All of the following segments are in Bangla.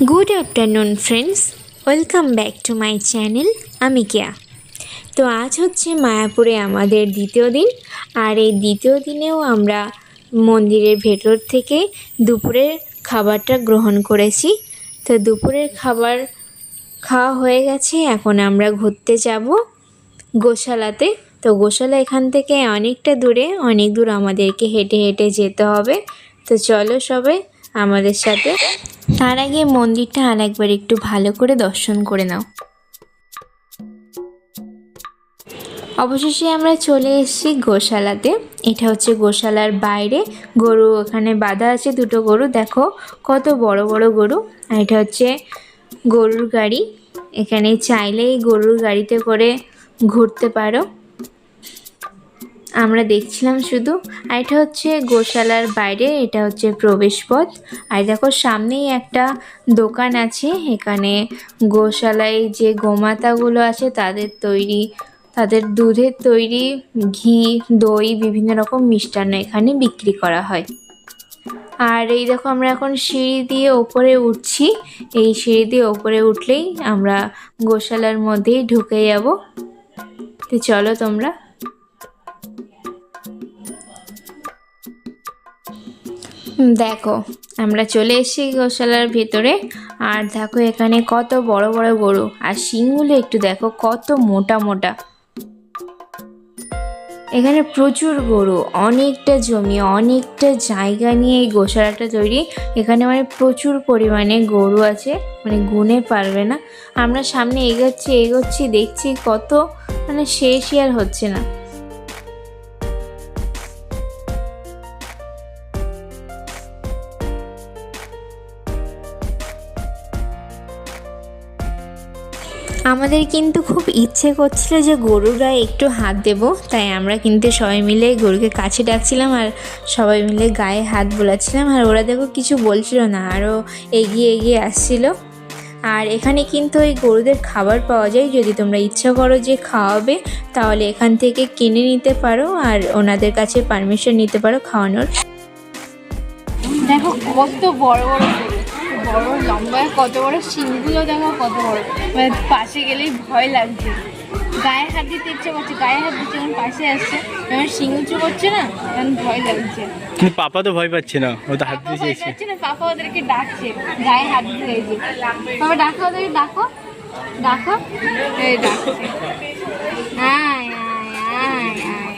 Good afternoon friends welcome back to my channel আমি কেয়া তো আজ হচ্ছে মায়াপুরে আমাদের দ্বিতীয় দিন, আর এই দ্বিতীয় দিনেও আমরা মন্দিরের ভেতর থেকে দুপুরের খাবারটা গ্রহণ করেছি। তো দুপুরের খাবার খাওয়া হয়ে গেছে, এখন আমরা ঘুরতে যাব গোশালাতে। তো গোশালা এখান থেকে অনেকটা দূরে, অনেক দূর আমাদেরকে হেঁটে হেঁটে যেতে হবে। তো চলো সবাই আমাদের সাথে। তার আগে মন্দিরটা আর একবার একটু ভালো করে দর্শন করে নাও। অবশেষে আমরা চলে এসেছি গোশালাতে। এটা হচ্ছে গোশালার বাইরে। গরু ওখানে বাঁধা আছে, দুটো গরু। দেখো, কত বড় বড় গরু। আর এটা হচ্ছে গরুর গাড়ি। এখানে চাইলেই গরুর গাড়িতে করে ঘুরতে পারো। আমরা দেখছিলাম শুধু, আর এটা হচ্ছে গোশালার বাইরে, এটা হচ্ছে প্রবেশ পথ আর দেখো সামনেই একটা দোকান আছে, এখানে গোশালায় যে গোমাতাগুলো আছে, তাদের তৈরি, তাদের দুধের তৈরি ঘি, দই, বিভিন্ন রকম মিষ্টান্ন এখানে বিক্রি করা হয়। আর এই দেখো আমরা এখন সিঁড়ি দিয়ে ওপরে উঠছি। এই সিঁড়ি দিয়ে ওপরে উঠলেই আমরা গোশালার মধ্যেই ঢুকে যাব। তো চলো তোমরা দেখো, আমরা চলে এসেছি গোশালার ভেতরে। আর দেখো, এখানে কত বড় বড় গরু। আর শিংগুলো একটু দেখো, কত মোটা মোটা। এখানে প্রচুর গরু, অনেকটা জমি, অনেকটা জায়গা নিয়ে এই গোশালাটা তৈরি। এখানে মানে প্রচুর পরিমাণে গরু আছে মানে গুনে পারবে না। আমরা সামনে এগোচ্ছি এগোচ্ছি, দেখছি কত মানে শেষই আর হচ্ছে না। আমাদের কিন্তু খুব ইচ্ছে করছিল যে গরুর গায়ে একটু হাত দেব, তাই আমরা কিন্তু সবাই মিলে গরুকে কাছে ডাকছিলাম আর সবাই মিলে গায়ে হাত বোলাচ্ছিলাম আর ওরা দেখো কিছু বলছিল না আরও এগিয়ে এগিয়ে আসছিল আর এখানে কিন্তু ওই গরুদের খাবার পাওয়া যায়, যদি তোমরা ইচ্ছা করো যে খাওয়াবে, তাহলে এখান থেকে কিনে নিতে পারো আর ওনাদের কাছে পারমিশন নিতে পারো খাওয়ানোর দেখো কত বড় বড়। বড় লম্বা কত বড় শিংগুলো দেখো কত বড়। মানে পাশে গেলেই ভয় লাগছে। গায়ে হাত দিতে ইচ্ছে করছে গায়ে হাত দিতে যখন পাশে আসছে যখন শিং উঁচু করছে না তখন ভয় লাগছে। কিন্তু পাপা তো ভয় পাচ্ছে না ও তো হাত পাপা দিয়ে চেয়েছে। না পাপা ওদেরকে ডাকছে গায়ে হাত দিতে হয়েছে বাবা ডাকো ওদেরকে ডাকো ডাকো এই ডাকছে। আয় আয় আয় আয়।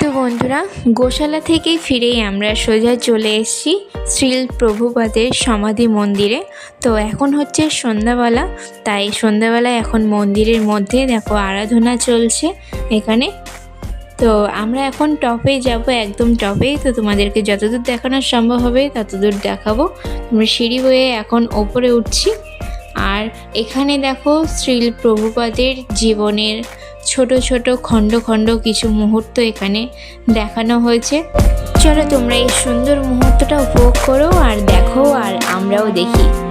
তো বন্ধুরা, গোশালা থেকেই ফিরেই আমরা সোজা চলে এসেছি শ্রীল প্রভুপাদের সমাধি মন্দিরে। তো এখন হচ্ছে সন্ধ্যাবেলা, তাই সন্ধ্যাবেলায় এখন মন্দিরের মধ্যে দেখো আরাধনা চলছে এখানে। তো আমরা এখন টপে যাব, একদম টপে তো তোমাদেরকে যতদূর দেখানো সম্ভব হবে, ততদূর দেখাবো। আমরা সিঁড়ি বয়ে এখন ওপরে উঠছি। আর এখানে দেখো শ্রীল প্রভুপাদের জীবনের ছোট ছোট খণ্ড খণ্ড কিছু মুহূর্ত এখানে দেখানো হয়েছে। চলো তোমরা এই সুন্দর মুহূর্তটা উপভোগ করো আর দেখো আর আমরাও দেখি।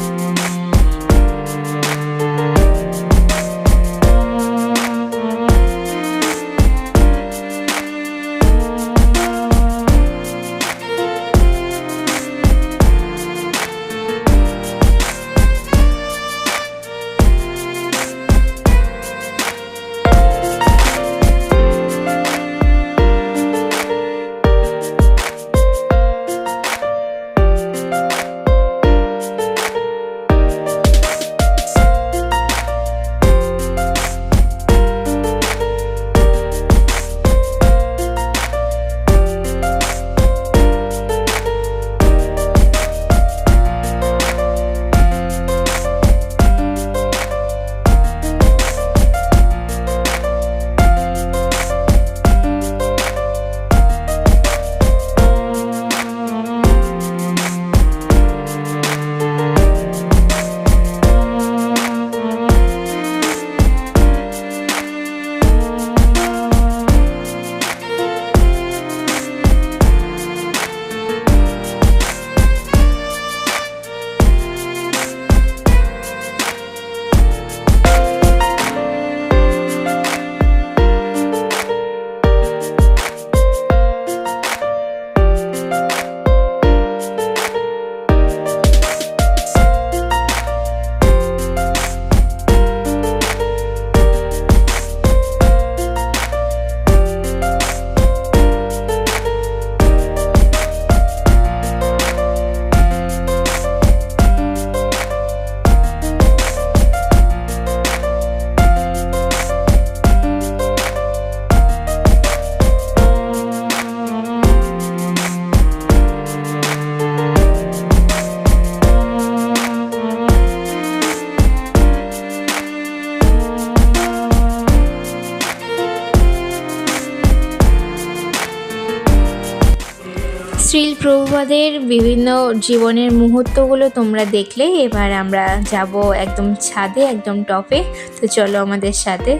শ্রীল প্রভুপাদের বিভিন্ন জীবনের মুহূর্তগুলো তোমরা দেখলে। এবার আমরা যাব একদম ছাদে, একদম টপে। তো চলো আমাদের সাথে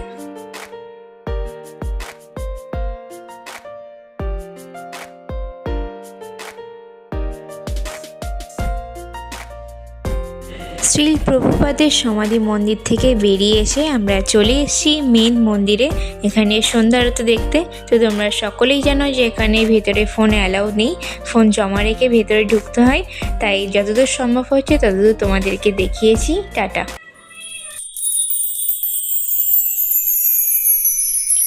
শ্রীল প্রভুপাদের সমাধি মন্দির থেকে বেরিয়ে এসে আমরা চলে এসেছি মেন মন্দিরে, এখানে সন্ধ্যা আরতি দেখতে। তো তোমরা সকলেই জানো যে এখানে ভেতরে ফোন অ্যালাউ নেই ফোন জমা রেখে ভেতরে ঢুকতে হয়। তাই যতদূর সম্ভব হচ্ছে ততদূর তোমাদেরকে দেখিয়েছি। টাটা।